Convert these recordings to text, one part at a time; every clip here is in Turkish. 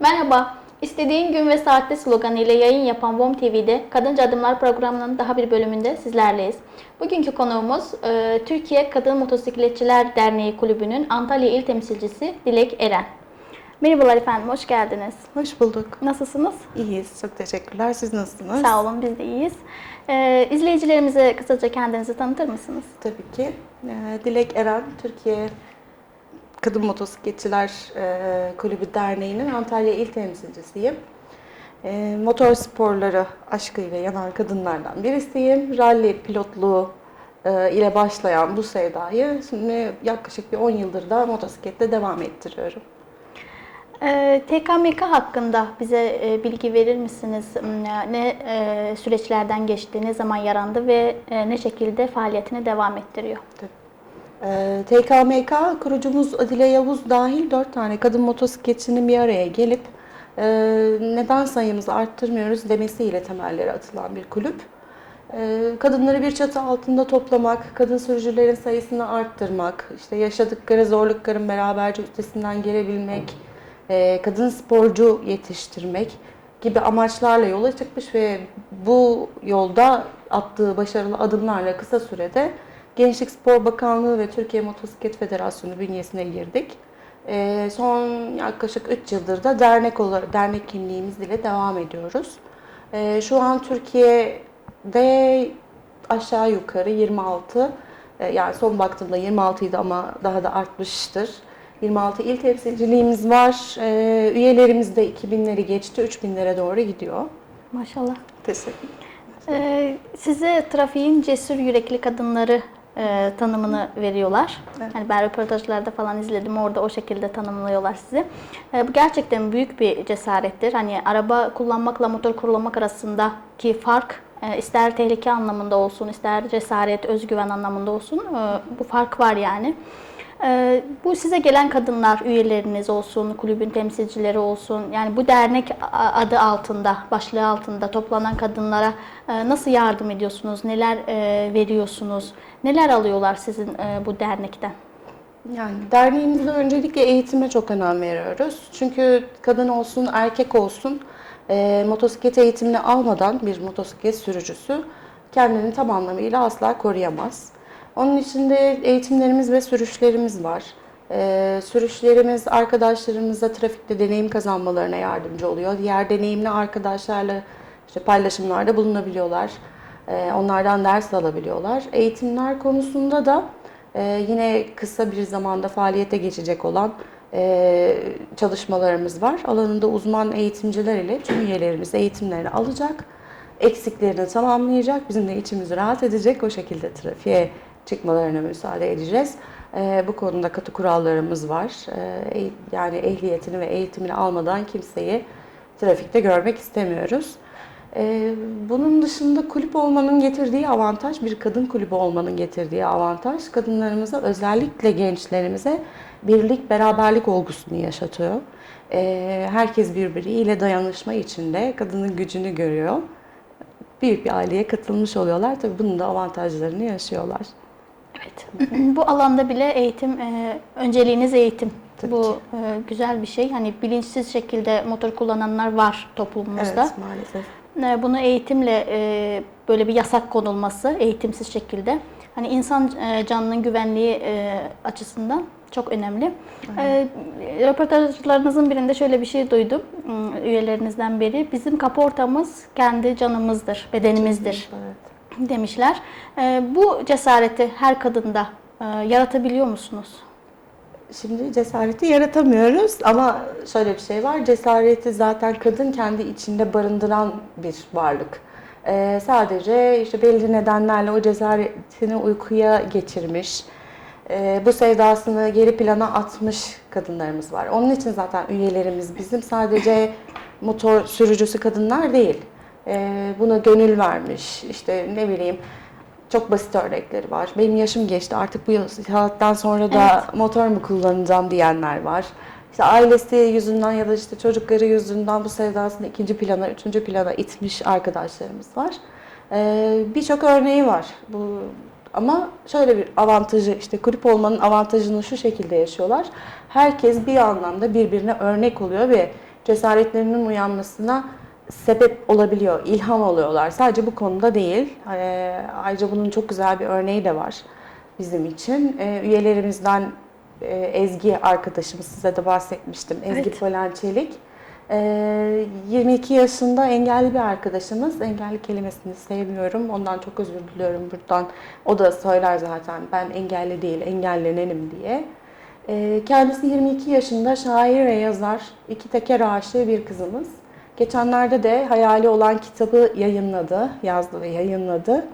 Merhaba, istediğin gün ve saatte sloganı ile yayın yapan VOM TV'de Kadınca Adımlar programının daha bir bölümünde sizlerleyiz. Bugünkü konuğumuz e, Türkiye Kadın Motosikletçiler Derneği Kulübü'nün Antalya İl Temsilcisi Dilek Eren. Merhabalar efendim, hoş geldiniz. Hoş bulduk. Nasılsınız? İyiyiz. Çok teşekkürler. Siz nasılsınız? Sağ olun, biz de iyiyiz. E, izleyicilerimize kısaca kendinizi tanıtır mısınız? Tabii ki. Ee, Dilek Eren, Türkiye Kadın Motosikletçiler e, Kulübü Derneği'nin Antalya İl Temsilcisiyim. E, motor sporları aşkıyla yanan kadınlardan birisiyim. Rally pilotluğu e, ile başlayan bu sevdayı şimdi yaklaşık bir 10 yıldır da motosiklette devam ettiriyorum. E, TKMK hakkında bize e, bilgi verir misiniz? Ne e, süreçlerden geçti, ne zaman yarandı ve e, ne şekilde faaliyetini devam ettiriyor? Ee, TKMK kurucumuz Adile Yavuz dahil 4 tane kadın motosikletçinin bir araya gelip e, neden sayımızı arttırmıyoruz demesiyle temelleri atılan bir kulüp. E, kadınları bir çatı altında toplamak, kadın sürücülerin sayısını arttırmak, işte yaşadıkları zorlukların beraberce üstesinden gelebilmek, e, kadın sporcu yetiştirmek gibi amaçlarla yola çıkmış ve bu yolda attığı başarılı adımlarla kısa sürede Gençlik Spor Bakanlığı ve Türkiye Motosiklet Federasyonu bünyesine girdik. Ee, son yaklaşık 3 yıldır da dernek olarak dernek kimliğimiz ile devam ediyoruz. Ee, şu an Türkiye'de aşağı yukarı 26 e, yani son baktığımda 26 idi ama daha da artmıştır. 26 il temsilciliğimiz var. Ee, üyelerimiz de 2000'leri geçti, 3000'lere doğru gidiyor. Maşallah. Teşekkür Ee, size trafiğin cesur yürekli kadınları e, tanımını veriyorlar. Evet. Hani ben röportajlarda falan izledim. Orada o şekilde tanımlıyorlar sizi. Ee, bu gerçekten büyük bir cesarettir. Hani araba kullanmakla motor kullanmak arasındaki fark e, ister tehlike anlamında olsun, ister cesaret, özgüven anlamında olsun e, bu fark var yani. Ee, Bu size gelen kadınlar, üyeleriniz olsun, kulübün temsilcileri olsun, yani bu dernek adı altında, başlığı altında toplanan kadınlara e, nasıl yardım ediyorsunuz, neler e, veriyorsunuz, neler alıyorlar sizin e, bu dernekten? Yani derneğimizde öncelikle eğitime çok önem veriyoruz. Çünkü kadın olsun, erkek olsun motosiklet eğitimini almadan bir motosiklet sürücüsü kendini tam anlamıyla asla koruyamaz. Onun için de eğitimlerimiz ve sürüşlerimiz var. E, sürüşlerimiz arkadaşlarımıza trafikte deneyim kazanmalarına yardımcı oluyor. Diğer deneyimli arkadaşlarla işte paylaşımlarda bulunabiliyorlar. E, onlardan ders alabiliyorlar. Eğitimler konusunda da ee, yine kısa bir zamanda faaliyete geçecek olan e, çalışmalarımız var. Alanında uzman eğitimciler ile tüm üyelerimiz eğitimlerini alacak, eksiklerini tamamlayacak, bizim de içimizi rahat edecek, o şekilde trafiğe çıkmalarına müsaade edeceğiz. Ee, bu konuda katı kurallarımız var. E- yani ehliyetini ve eğitimini almadan kimseyi trafikte görmek istemiyoruz. Ee, Bunun dışında kulüp olmanın getirdiği avantaj, bir kadın kulübü olmanın getirdiği avantaj, kadınlarımıza özellikle gençlerimize birlik, beraberlik olgusunu yaşatıyor. Ee, Herkes birbiriyle dayanışma içinde kadının gücünü görüyor. Büyük bir aileye katılmış oluyorlar. Tabii bunun da avantajlarını yaşıyorlar. Evet. bu alanda bile eğitim, e, önceliğiniz eğitim. Tabii bu ki. e, güzel bir şey. Hani bilinçsiz şekilde motor kullananlar var toplumumuzda. Evet maalesef. E, Bunu eğitimle e, böyle bir yasak konulması, eğitimsiz şekilde. Hani insan e, canının güvenliği e, açısından çok önemli. E, röportajlarınızın birinde şöyle bir şey duydum üyelerinizden biri. Bizim kaportamız kendi canımızdır, bedenimizdir Evet. Demişler. E, bu cesareti her kadında e, yaratabiliyor musunuz? Şimdi cesareti yaratamıyoruz ama şöyle bir şey var. Cesareti zaten kadın kendi içinde barındıran bir varlık. Ee, sadece işte belli nedenlerle o cesaretini uykuya geçirmiş, e, bu sevdasını geri plana atmış kadınlarımız var. Onun için zaten üyelerimiz bizim sadece motor sürücüsü kadınlar değil. Ee, buna gönül vermiş, işte ne bileyim çok basit örnekleri var. Benim yaşım geçti artık bu saatten sonra da motor mu kullanacağım diyenler var. İşte ailesi yüzünden ya da işte çocukları yüzünden bu sevdasını ikinci plana, üçüncü plana itmiş arkadaşlarımız var. Ee, Birçok örneği var. Bu ama şöyle bir avantajı işte kulüp olmanın avantajını şu şekilde yaşıyorlar. Herkes bir anlamda birbirine örnek oluyor ve cesaretlerinin uyanmasına sebep olabiliyor, ilham oluyorlar. Sadece bu konuda değil. Ee, ayrıca bunun çok güzel bir örneği de var bizim için. Ee, üyelerimizden e, Ezgi arkadaşımız size de bahsetmiştim. Ezgi Evet. Polen Çelik. Ee, 22 yaşında engelli bir arkadaşımız. Engelli kelimesini sevmiyorum. Ondan çok özür diliyorum buradan. O da söyler zaten ben engelli değil, engellenenim diye. Ee, Kendisi 22 yaşında şair ve yazar, iki teker aşığı bir kızımız. Geçenlerde de hayali olan kitabı yayınladı, yazdı ve yayınladı.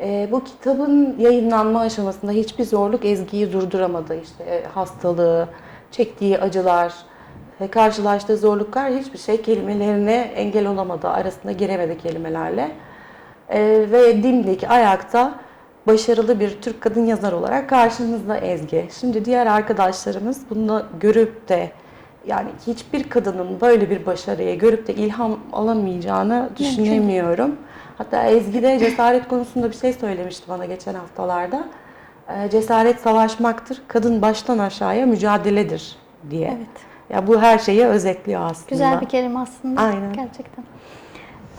Ee, bu kitabın yayınlanma aşamasında hiçbir zorluk Ezgi'yi durduramadı. İşte e, hastalığı, çektiği acılar, ve karşılaştığı zorluklar hiçbir şey kelimelerine engel olamadı. Arasına giremedi kelimelerle. Ee, ve dimdik ayakta başarılı bir Türk kadın yazar olarak karşınızda Ezgi. Şimdi diğer arkadaşlarımız bunu görüp de yani hiçbir kadının böyle bir başarıya görüp de ilham alamayacağını düşünemiyorum. Hatta Ezgi de cesaret konusunda bir şey söylemişti bana geçen haftalarda. Ee, Cesaret savaşmaktır, kadın baştan aşağıya mücadeledir diye. Evet. Ya bu her şeyi özetliyor aslında. Güzel bir kelime aslında. Aynen. Gerçekten.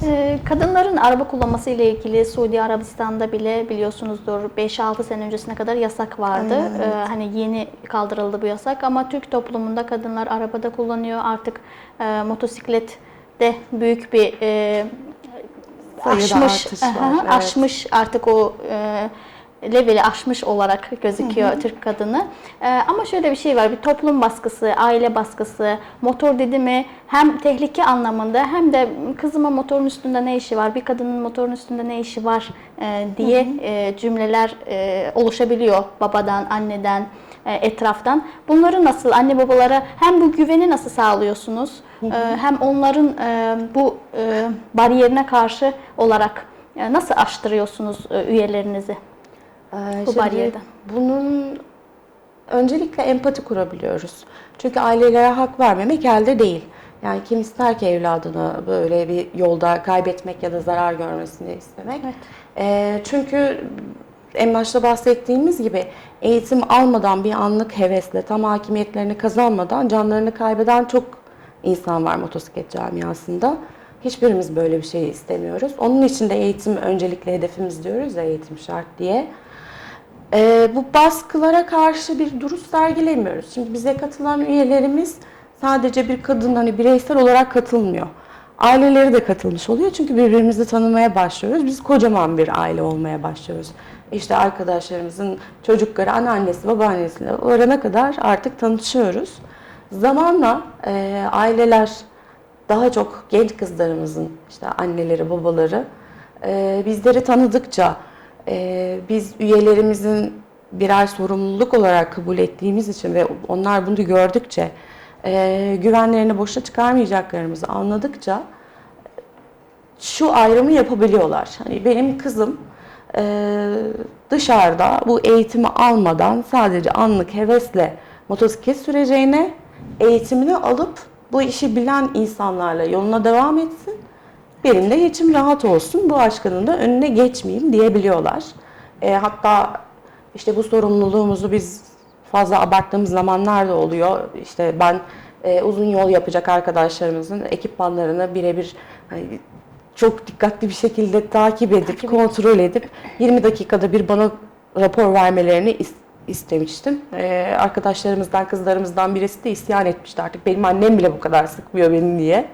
Ee, Kadınların araba kullanması ile ilgili Suudi Arabistan'da bile biliyorsunuzdur 5-6 sene öncesine kadar yasak vardı. Aynen, evet. Ee, Hani yeni kaldırıldı bu yasak ama Türk toplumunda kadınlar arabada kullanıyor. Artık e, motosiklette büyük bir e, aşmış, artış var, evet. aşmış artık o e, leveli aşmış olarak gözüküyor Türk kadını. E, ama şöyle bir şey var, bir toplum baskısı, aile baskısı, motor dedi mi hem tehlike anlamında hem de kızıma motorun üstünde ne işi var, bir kadının motorun üstünde ne işi var e, diye e, cümleler e, oluşabiliyor babadan, anneden, e, etraftan. Bunları nasıl anne babalara hem bu güveni nasıl sağlıyorsunuz e, hem onların e, bu bariyerine karşı olarak nasıl aştırıyorsunuz üyelerinizi? Ee, Bu bariyerden. Bunun öncelikle empati kurabiliyoruz. Çünkü ailelere hak vermemek elde değil. Yani kim ister ki evladını böyle bir yolda kaybetmek ya da zarar görmesini istemek. Evet. Ee, çünkü en başta bahsettiğimiz gibi eğitim almadan bir anlık hevesle tam hakimiyetlerini kazanmadan canlarını kaybeden çok insan var motosiklet camiasında. Hiçbirimiz böyle bir şey istemiyoruz. Onun için de eğitim öncelikle hedefimiz diyoruz ya eğitim şart diye. Ee, bu baskılara karşı bir duruş sergilemiyoruz. Şimdi bize katılan üyelerimiz sadece bir kadın hani bireysel olarak katılmıyor. Aileleri de katılmış oluyor çünkü birbirimizi tanımaya başlıyoruz. Biz kocaman bir aile olmaya başlıyoruz. İşte arkadaşlarımızın çocukları, anneannesi, babaannesiyle varana kadar artık tanışıyoruz. Zamanla e, aileler daha çok genç kızlarımızın işte anneleri, babaları e, bizleri tanıdıkça e, biz üyelerimizin birer sorumluluk olarak kabul ettiğimiz için ve onlar bunu gördükçe e, güvenlerini boşa çıkarmayacaklarımızı anladıkça şu ayrımı yapabiliyorlar. Hani benim kızım e, dışarıda bu eğitimi almadan sadece anlık hevesle motosiklet süreceğine eğitimini alıp bu işi bilen insanlarla yoluna devam etsin. Benim de geçim rahat olsun. Bu aşkının da önüne geçmeyeyim diyebiliyorlar. E, hatta işte bu sorumluluğumuzu biz fazla abarttığımız zamanlar da oluyor. İşte ben e, uzun yol yapacak arkadaşlarımızın ekipmanlarını birebir hani, çok dikkatli bir şekilde takip edip, kontrol edip 20 dakikada bir bana rapor vermelerini is- istemiştim. Ee, arkadaşlarımızdan, kızlarımızdan birisi de isyan etmişti artık. Benim annem bile bu kadar sıkmıyor beni diye.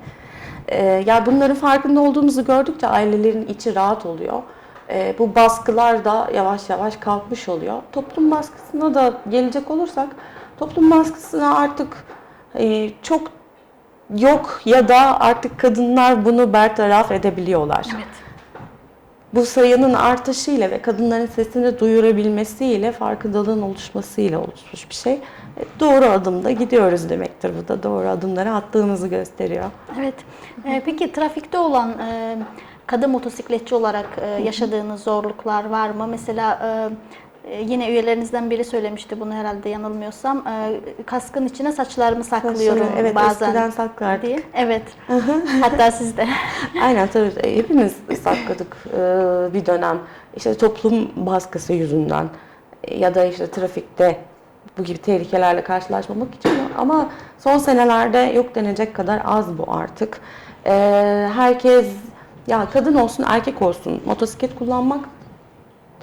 Ee, yani bunların farkında olduğumuzu gördükçe ailelerin içi rahat oluyor. Ee, bu baskılar da yavaş yavaş kalkmış oluyor. Toplum baskısına da gelecek olursak, toplum baskısına artık e, çok yok ya da artık kadınlar bunu bertaraf edebiliyorlar. Evet. Bu sayının artışıyla ve kadınların sesini duyurabilmesiyle, farkındalığın oluşmasıyla oluşmuş bir şey. E, Doğru adımda gidiyoruz demektir bu da. Doğru adımları attığımızı gösteriyor. Evet. Ee, peki trafikte olan e, kadın motosikletçi olarak e, yaşadığınız zorluklar var mı? Mesela e, e, yine üyelerinizden biri söylemişti bunu herhalde yanılmıyorsam. E, kaskın içine saçlarımı saklıyorum Saçları, evet, bazen eskiden saklardık. diye. Evet. Hatta siz de. Aynen tabii e, hepimiz sakladık e, bir dönem. İşte toplum baskısı yüzünden e, ya da işte trafikte bu gibi tehlikelerle karşılaşmamak için ama son senelerde yok denecek kadar az bu artık. Ee, herkes ya kadın olsun erkek olsun motosiklet kullanmak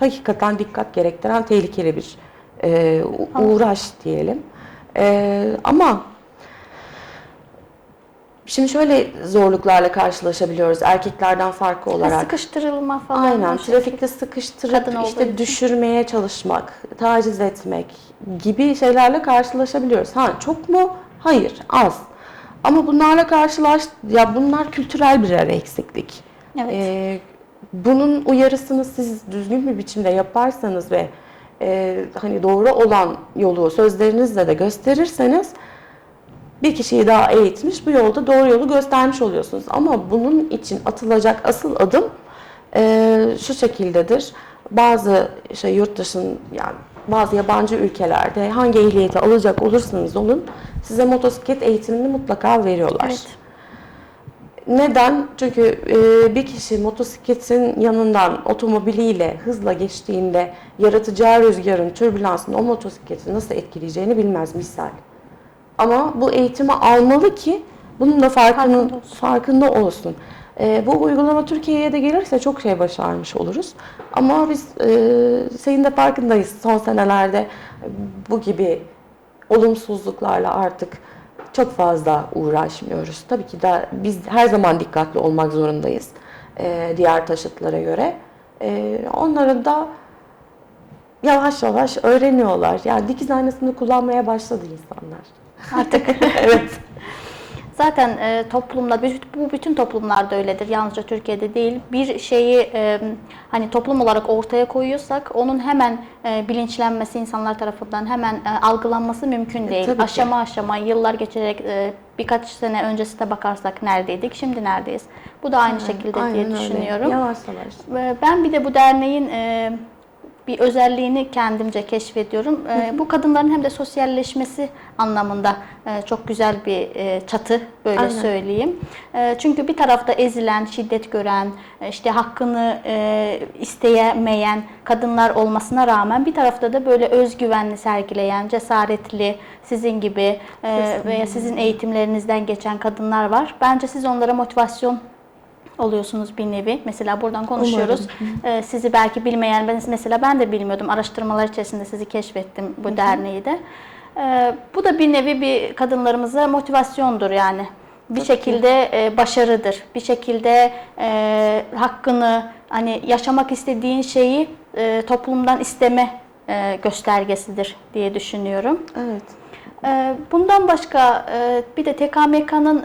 hakikaten dikkat gerektiren tehlikeli bir e, uğraş diyelim. E, ama şimdi şöyle zorluklarla karşılaşabiliyoruz erkeklerden farklı olarak. Sıkıştırılma falan. Aynen şekilde. trafikte sıkıştırıp Kadın olduğu için. işte düşürmeye çalışmak, taciz etmek gibi şeylerle karşılaşabiliyoruz. Ha çok mu? Hayır, az. Ama bunlarla karşılaş ya bunlar kültürel birer eksiklik. Evet. Ee, bunun uyarısını siz düzgün bir biçimde yaparsanız ve e, hani doğru olan yolu sözlerinizle de gösterirseniz bir kişiyi daha eğitmiş, bu yolda doğru yolu göstermiş oluyorsunuz. Ama bunun için atılacak asıl adım e, şu şekildedir. Bazı şey yurt dışın yani bazı yabancı ülkelerde hangi ehliyeti alacak olursanız olun size motosiklet eğitimini mutlaka veriyorlar. Evet. Neden? Çünkü e, bir kişi motosikletin yanından otomobiliyle hızla geçtiğinde yaratacağı rüzgarın, türbülansın o motosikleti nasıl etkileyeceğini bilmez misal. Ama bu eğitimi almalı ki bunun da farkında, Farkında olsun. farkında olsun. E, bu uygulama Türkiye'ye de gelirse çok şey başarmış oluruz. Ama biz e, senin de farkındayız son senelerde bu gibi olumsuzluklarla artık çok fazla uğraşmıyoruz. Tabii ki de biz her zaman dikkatli olmak zorundayız e, diğer taşıtlara göre. E, onların da yavaş yavaş öğreniyorlar. Yani dikiz aynasını kullanmaya başladı insanlar. Artık evet. Zaten e, toplumda, bir- bu bütün toplumlarda öyledir. Yalnızca Türkiye'de değil. Bir şeyi e, hani toplum olarak ortaya koyuyorsak onun hemen e, bilinçlenmesi insanlar tarafından hemen e, algılanması mümkün değil. tabii ki. aşama aşama yıllar geçerek e, birkaç sene öncesine bakarsak neredeydik, şimdi neredeyiz? Bu da aynı şekilde Aynen diye öyle. düşünüyorum. Yavaş yavaş. Ben bir de bu derneğin e, bir özelliğini kendimce keşfediyorum. E, bu kadınların hem de sosyalleşmesi anlamında e, çok güzel bir e, çatı böyle Aynen. söyleyeyim. E, çünkü bir tarafta ezilen, şiddet gören, işte hakkını e, isteyemeyen kadınlar olmasına rağmen bir tarafta da böyle özgüvenli sergileyen, cesaretli, sizin gibi e, veya sizin eğitimlerinizden geçen kadınlar var. Bence siz onlara motivasyon oluyorsunuz bir nevi. Mesela buradan konuşuyoruz. Ee, sizi belki bilmeyen, ben mesela ben de bilmiyordum. Araştırmalar içerisinde sizi keşfettim bu derneği de. Ee, bu da bir nevi bir kadınlarımıza motivasyondur yani. Bir şekilde e, başarıdır. Bir şekilde e, hakkını, hani yaşamak istediğin şeyi e, toplumdan isteme göstergesidir diye düşünüyorum. Evet. Ee, Bundan başka bir de TKMK'nın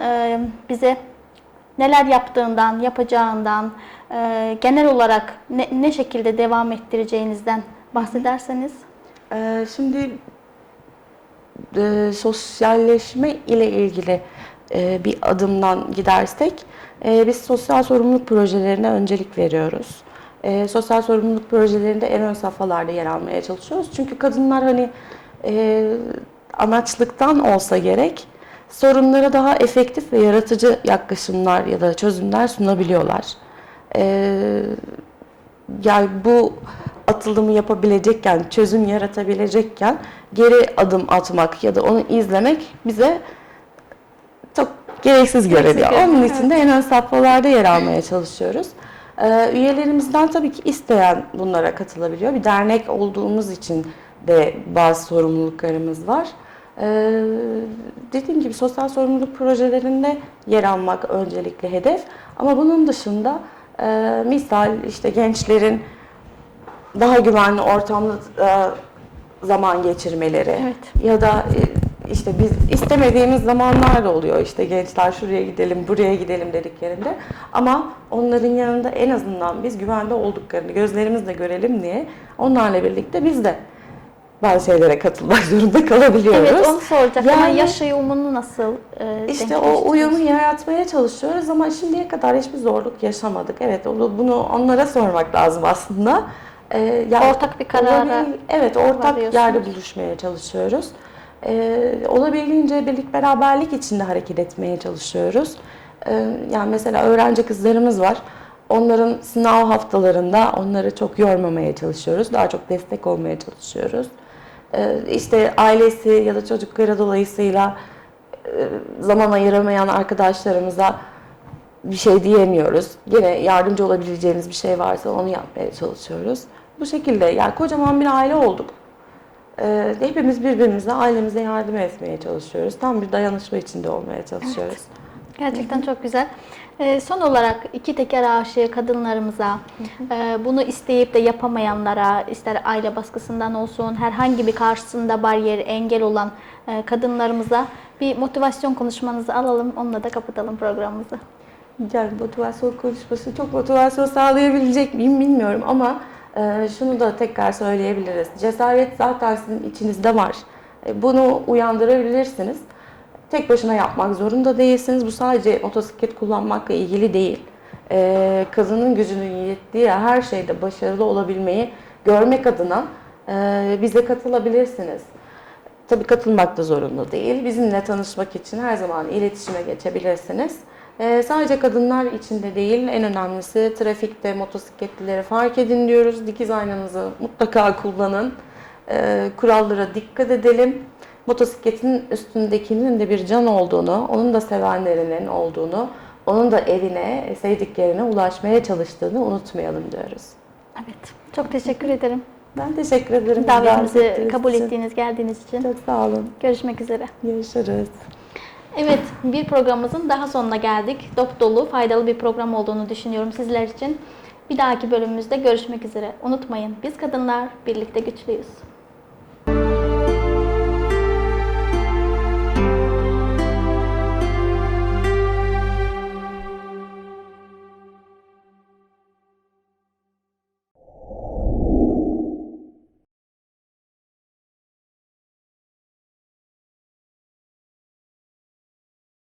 bize neler yaptığından, yapacağından, e, genel olarak ne, ne şekilde devam ettireceğinizden bahsederseniz. Ee, şimdi e, sosyalleşme ile ilgili e, bir adımdan gidersek e, biz sosyal sorumluluk projelerine öncelik veriyoruz. E, sosyal sorumluluk projelerinde en ön safhalarda yer almaya çalışıyoruz. Çünkü kadınlar hani e, anaçlıktan olsa gerek sorunlara daha efektif ve yaratıcı yaklaşımlar ya da çözümler sunabiliyorlar. E, yani bu atılımı yapabilecekken, çözüm yaratabilecekken geri adım atmak ya da onu izlemek bize çok gereksiz görünüyor, Onun için de en ön safhalarda yer almaya çalışıyoruz. Ee, üyelerimizden tabii ki isteyen bunlara katılabiliyor. Bir dernek olduğumuz için de bazı sorumluluklarımız var. Ee, dediğim gibi sosyal sorumluluk projelerinde yer almak öncelikli hedef. Ama bunun dışında e, misal işte gençlerin daha güvenli ortamda e, zaman geçirmeleri Evet. ya da e, işte biz istemediğimiz zamanlar da oluyor işte gençler şuraya gidelim buraya gidelim dediklerinde ama onların yanında en azından biz güvende olduklarını gözlerimizle görelim diye onlarla birlikte biz de bazı şeylere katılmak zorunda kalabiliyoruz. Evet onu soracaktım. Yani, Yani- yaş uyumunu nasıl e, İşte o uyumu yaratmaya çalışıyoruz ama şimdiye kadar hiçbir zorluk yaşamadık. Evet onu- bunu onlara sormak lazım aslında. Ee, ya Ortak bir karara Evet ortak yerde buluşmaya çalışıyoruz. Ee, olabildiğince birlik beraberlik içinde hareket etmeye çalışıyoruz. Ee, yani mesela öğrenci kızlarımız var. Onların sınav haftalarında onları çok yormamaya çalışıyoruz. Daha çok destek olmaya çalışıyoruz. Ee, işte ailesi ya da çocukları dolayısıyla e, zaman ayıramayan arkadaşlarımıza bir şey diyemiyoruz. Yine yardımcı olabileceğimiz bir şey varsa onu yapmaya çalışıyoruz. Bu şekilde yani kocaman bir aile olduk. Ee, hepimiz birbirimize, ailemize yardım etmeye çalışıyoruz. Tam bir dayanışma içinde olmaya çalışıyoruz. Gerçekten çok güzel. Ee, son olarak iki teker aşığı kadınlarımıza, e, bunu isteyip de yapamayanlara, ister aile baskısından olsun, herhangi bir karşısında bariyer, engel olan e, kadınlarımıza bir motivasyon konuşmanızı alalım. Onunla da kapatalım programımızı. Yani motivasyon konuşması çok motivasyon sağlayabilecek miyim bilmiyorum ama e, şunu da tekrar söyleyebiliriz. Cesaret zaten sizin içinizde var. E, bunu uyandırabilirsiniz. Tek başına yapmak zorunda değilsiniz. Bu sadece motosiklet kullanmakla ilgili değil. E, kadının gücünün yettiği her şeyde başarılı olabilmeyi görmek adına e, bize katılabilirsiniz. Tabii katılmak da zorunda değil. Bizimle tanışmak için her zaman iletişime geçebilirsiniz. Ee, sadece kadınlar için de değil, en önemlisi trafikte motosikletlileri fark edin diyoruz. Dikiz aynanızı mutlaka kullanın. Ee, kurallara dikkat edelim. Motosikletin üstündekinin de bir can olduğunu, onun da sevenlerinin olduğunu, onun da evine, sevdiklerine ulaşmaya çalıştığını unutmayalım diyoruz. Evet. Çok teşekkür ederim. Ben teşekkür ederim. davet Davetimizi kabul için. ettiğiniz, geldiğiniz için. Çok sağ olun. Görüşmek üzere. Görüşürüz. Evet, bir programımızın daha sonuna geldik. Dop dolu, faydalı bir program olduğunu düşünüyorum sizler için. Bir dahaki bölümümüzde görüşmek üzere. Unutmayın, biz kadınlar birlikte güçlüyüz.